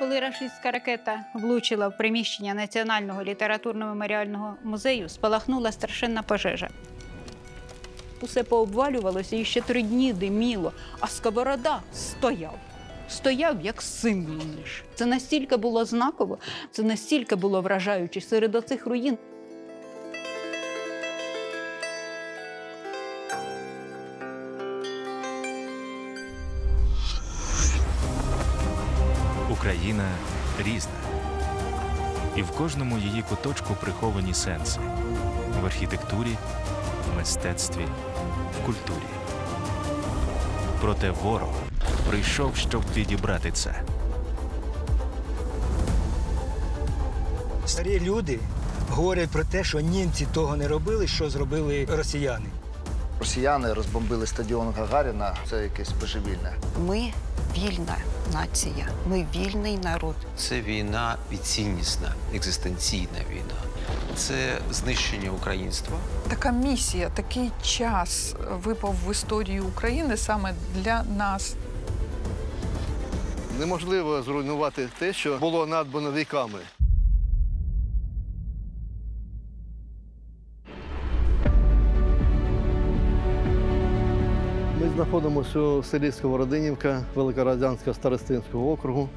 Коли рашистська ракета влучила в приміщення Національного літературно-меморіального музею, спалахнула страшенна пожежа. Усе пообвалювалося і ще три дні диміло, а сковорода стояв. Стояв як символ. Це настільки було знаково, це настільки було вражаюче серед оцих руїн. І в кожному її куточку приховані сенси в архітектурі, в мистецтві, в культурі. Проте ворог прийшов, щоб відібрати це. Старі люди говорять про те, що німці того не робили, що зробили росіяни. Росіяни розбомбили стадіон Гагаріна. Це якесь божевільне. Ми вільна нація, ми вільний народ. Це війна відціннісна, екзистенційна війна. Це знищення українства. Така місія, такий час випав в історію України саме для нас. Неможливо зруйнувати те, що було надбано віками. Знаходимося у селі Сковородинівка Великорадянського старостинського округу.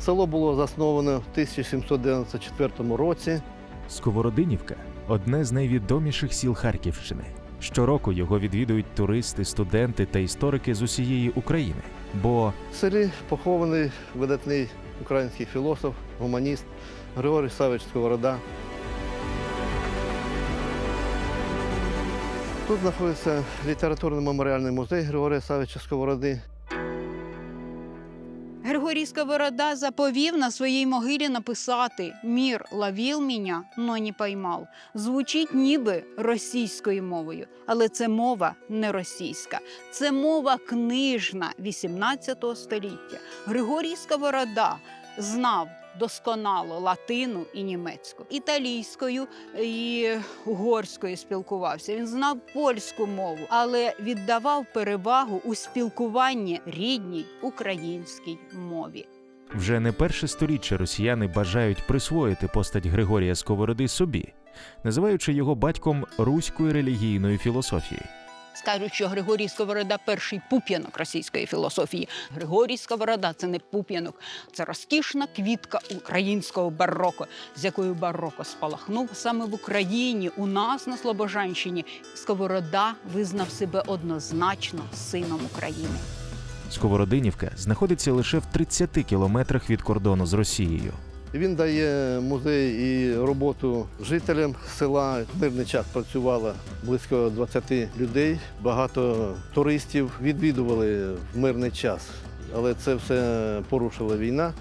Село було засноване в 1794 році. Сковородинівка одне з найвідоміших сіл Харківщини. Щороку його відвідують туристи, студенти та історики з усієї України. Бо В селі похований видатний український філософ, гуманіст Григорій Савич Сковорода. Тут знаходиться літературно-меморіальний музей Григорія Савича Сковороди. Григорій Сковорода заповів на своїй могилі написати Мір ловив мене, но не поймав. Звучить ніби російською мовою, але це мова не російська. Це мова книжна 18 століття. Григорій Сковорода знав досконало латину і німецьку, італійською і угорською спілкувався. Він знав польську мову, але віддавав перевагу у спілкуванні рідній українській мові. вже не перше сторіччя росіяни бажають присвоїти постать Григорія Сковороди собі, називаючи його батьком руської релігійної філософії. Скажуть, що Григорій Сковорода перший пуп'янок російської філософії. Григорій Сковорода це не пуп'янок, це розкішна квітка українського бароко, з якою бароко спалахнув саме в Україні, у нас на Слобожанщині. Сковорода визнав себе однозначно сином України. Сковородинівка знаходиться лише в 30 кілометрах від кордону з Росією. Він дає музей і роботу жителям села. В мирний час працювало близько 20 людей. Багато туристів відвідували в мирний час, але це все порушила війна.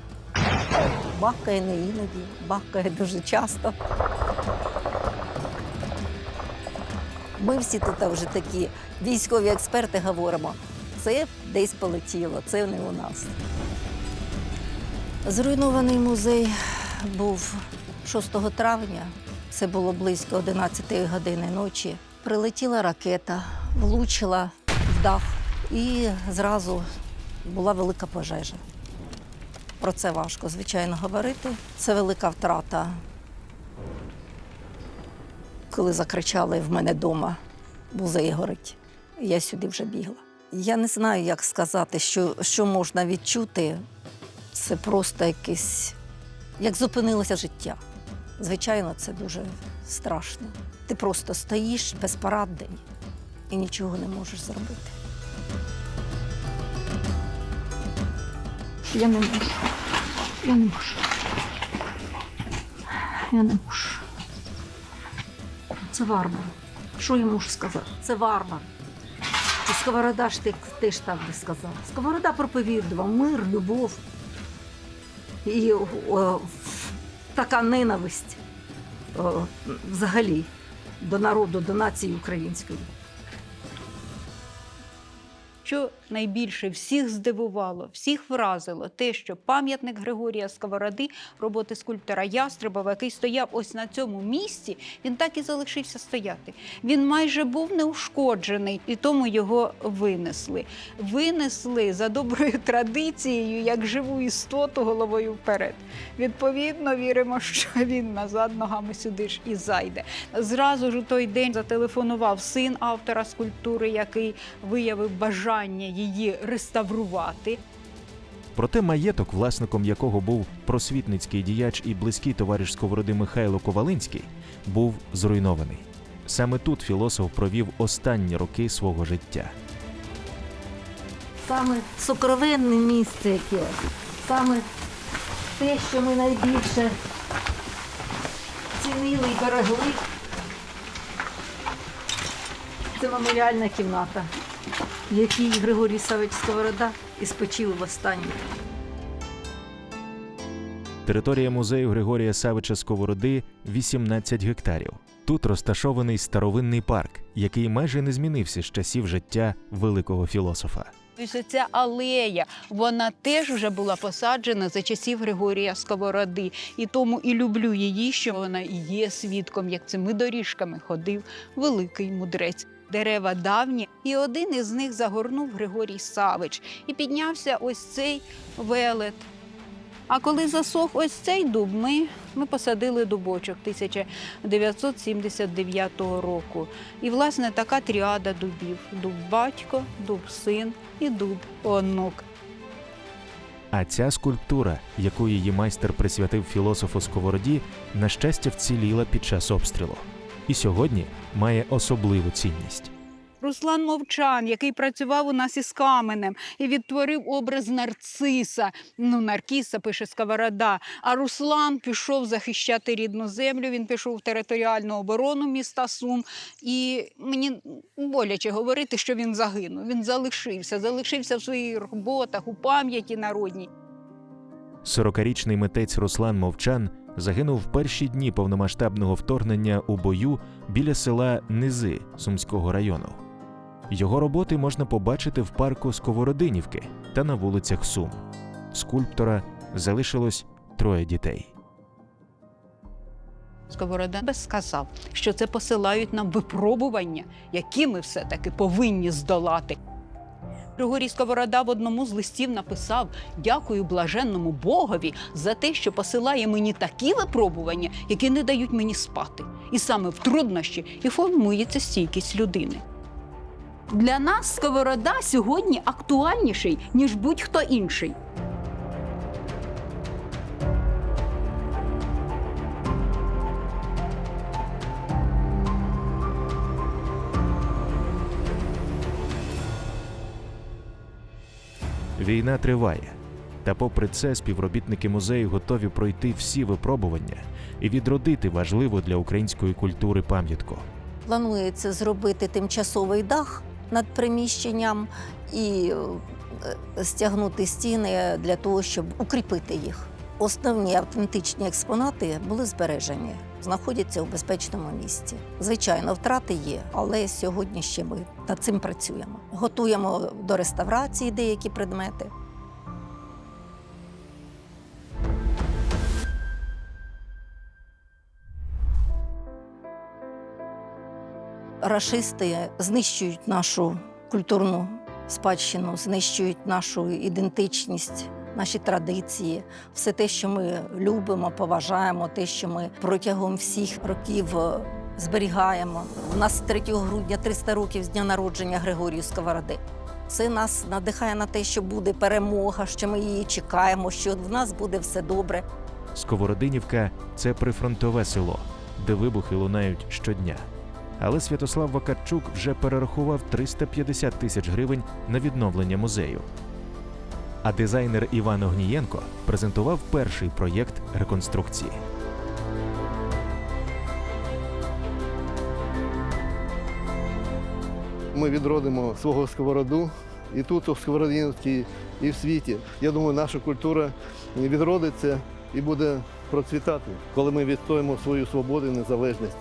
Бахкає не іноді, бахкає дуже часто. Ми всі тут вже такі військові експерти говоримо. Це десь полетіло, це не у нас. Зруйнований музей був 6 травня. Це було близько 11 години ночі. Прилетіла ракета, влучила в дах і зразу була велика пожежа. Про це важко, звичайно, говорити. Це велика втрата. Коли закричали в мене вдома, музей горить. Я сюди вже бігла. Я не знаю, як сказати, що, що можна відчути. Це просто якесь, як зупинилося життя. Звичайно, це дуже страшно. Ти просто стоїш безпорадний і нічого не можеш зробити. Я не можу. Я не можу. Я не можу. Це варвар. Що я можу сказати? Це варвар. Сковорода ж ти, ти ж так би сказав. Сковорода проповідував мир, любов. І о, така ненависть о, взагалі до народу, до нації української. Що найбільше всіх здивувало, всіх вразило те, що пам'ятник Григорія Сковороди, роботи скульптора Ястребова, який стояв ось на цьому місці, він так і залишився стояти. Він майже був неушкоджений, і тому його винесли. Винесли за доброю традицією, як живу істоту головою вперед. Відповідно, віримо, що він назад ногами сюди ж і зайде. Зразу ж у той день зателефонував син автора скульптури, який виявив бажання її реставрувати. Проте маєток, власником якого був просвітницький діяч і близький товариш Сковороди Михайло Ковалинський, був зруйнований. Саме тут філософ провів останні роки свого життя. Саме сокровенне місце яке, саме те, що ми найбільше цінили і берегли. Це меморіальна кімната, в якій Григорій Савич Сковорода і спочив востаннє. Територія музею Григорія Савича Сковороди 18 гектарів. Тут розташований старовинний парк, який майже не змінився з часів життя великого філософа. Ось ця алея, вона теж вже була посаджена за часів Григорія Сковороди. І тому і люблю її, що вона є свідком, як цими доріжками ходив великий мудрець. Дерева давні, і один із них загорнув Григорій Савич, і піднявся ось цей велет. А коли засох ось цей дуб, ми, ми посадили дубочок 1979 року. І, власне, така тріада дубів: дуб батько, дуб син і дуб онук. А ця скульптура, яку її майстер присвятив філософу Сковороді, на щастя вціліла під час обстрілу. І сьогодні має особливу цінність. Руслан Мовчан, який працював у нас із каменем і відтворив образ нарциса. Ну, наркіса пише Сковорода. А Руслан пішов захищати рідну землю. Він пішов в територіальну оборону міста Сум. І мені боляче говорити, що він загинув. Він залишився, залишився в своїх роботах, у пам'яті народній. 40-річний митець Руслан Мовчан загинув в перші дні повномасштабного вторгнення у бою біля села Низи Сумського району. Його роботи можна побачити в парку Сковородинівки та на вулицях Сум. Скульптора залишилось троє дітей. Сковорода сказав, що це посилають нам випробування, які ми все-таки повинні здолати. Григорій Сковорода в одному з листів написав: Дякую блаженному Богові за те, що посилає мені такі випробування, які не дають мені спати. І саме в труднощі і формується стійкість людини. Для нас Сковорода сьогодні актуальніший, ніж будь-хто інший. Війна триває. Та попри це співробітники музею готові пройти всі випробування і відродити важливу для української культури пам'ятку. Планується зробити тимчасовий дах над приміщенням і е, стягнути стіни для того, щоб укріпити їх. Основні автентичні експонати були збережені, знаходяться у безпечному місці. Звичайно, втрати є, але сьогодні ще ми над цим працюємо. Готуємо до реставрації деякі предмети. Рашисти знищують нашу культурну спадщину, знищують нашу ідентичність, наші традиції, все те, що ми любимо, поважаємо, те, що ми протягом всіх років е, зберігаємо. У нас 3 грудня 300 років з дня народження Григорію Сковороди. Це нас надихає на те, що буде перемога, що ми її чекаємо, що в нас буде все добре. Сковородинівка це прифронтове село, де вибухи лунають щодня. Але Святослав Вакарчук вже перерахував 350 тисяч гривень на відновлення музею. А дизайнер Іван Огнієнко презентував перший проєкт реконструкції. Ми відродимо свого сковороду і тут, у Сковородинівці, і в світі. Я думаю, наша культура відродиться і буде процвітати, коли ми відстоїмо свою свободу і незалежність.